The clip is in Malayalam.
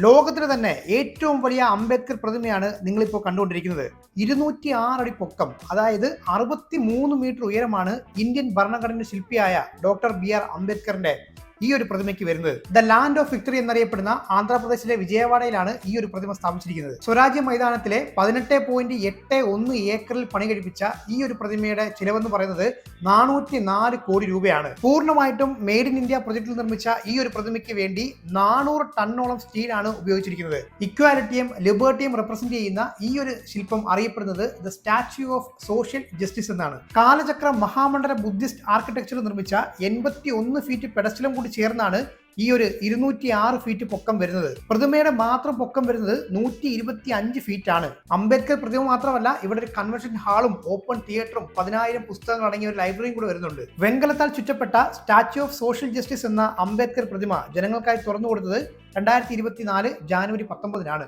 ലോകത്തിലെ തന്നെ ഏറ്റവും വലിയ അംബേദ്കർ പ്രതിമയാണ് നിങ്ങളിപ്പോൾ കണ്ടുകൊണ്ടിരിക്കുന്നത്. ഇരുന്നൂറ്റി ആറടി പൊക്കം അതായത് അറുപത്തി മൂന്ന് മീറ്റർ ഉയരമാണ് ഇന്ത്യൻ ഭരണഘടന ശില്പിയായ ഡോക്ടർ ബി ആർ അംബേദ്കറിന്റെ ഈ ഒരു പ്രതിമയ്ക്ക് വരുന്നത്. ദ ലാൻഡ് ഓഫ് വിക്ടറി എന്നറിയപ്പെടുന്ന ആന്ധ്രാപ്രദേശിലെ വിജയവാഡയിലാണ് ഈ ഒരു പ്രതിമ സ്ഥാപിച്ചിരിക്കുന്നത്. സ്വരാജ്യ മൈതാനത്തിലെ പതിനെട്ട് പോയിന്റ് എട്ട് ഒന്ന് ഏക്കറിൽ പണി കഴിപ്പിച്ച ഈ ഒരു പ്രതിമയുടെ ചിലവെന്ന് പറയുന്നത് നാനൂറ്റി നാല് കോടി രൂപയാണ്. പൂർണമായിട്ടും മെയ്ഡ് ഇൻ ഇന്ത്യ പ്രൊജക്ടിൽ നിർമ്മിച്ച ഈ ഒരു പ്രതിമയ്ക്ക് വേണ്ടി നാനൂറ് ടണ്ണോളം സ്റ്റീലാണ് ഉപയോഗിച്ചിരിക്കുന്നത്. ഇക്വാലിറ്റിയും ലിബേർട്ടിയും റെപ്രസെന്റ് ചെയ്യുന്ന ഈ ഒരു ശില്പം അറിയപ്പെടുന്നത് the statue of social justice എന്നാണ്. കാലചക്ര മഹാമണ്ഡല ബുദ്ധിസ്റ്റ് ആർക്കിടെക്ചർ നിർമ്മിച്ച എൺപത്തി ഒന്ന് ഫീറ്റ് പെഡസ്റ്റലും കൂടി ചേർന്നാണ് ഈ ഒരു ഇരുന്നൂറ്റി ആറ് ഫീറ്റ് പൊക്കം വരുന്നത്. പ്രതിമയുടെ മാത്രം പൊക്കം വരുന്നത് നൂറ്റി ഇരുപത്തി അഞ്ച് ഫീറ്റ് ആണ്. അംബേദ്കർ പ്രതിമ മാത്രമല്ല ഇവിടെ ഒരു കൺവെൻഷൻ ഹാളും ഓപ്പൺ തിയേറ്ററും പതിനായിരം പുസ്തകങ്ങൾ അടങ്ങിയ ഒരു ലൈബ്രറിയും കൂടെ വരുന്നുണ്ട്. വെങ്കലത്താൽ ചുറ്റപ്പെട്ട സ്റ്റാച്യു ഓഫ് സോഷ്യൽ ജസ്റ്റിസ് എന്ന അംബേദ്കർ പ്രതിമ ജനങ്ങൾക്കായി തുറന്നു കൊടുത്തത് രണ്ടായിരത്തി ഇരുപത്തിനാല് ജാനുവരി പത്തൊമ്പതിനാണ്.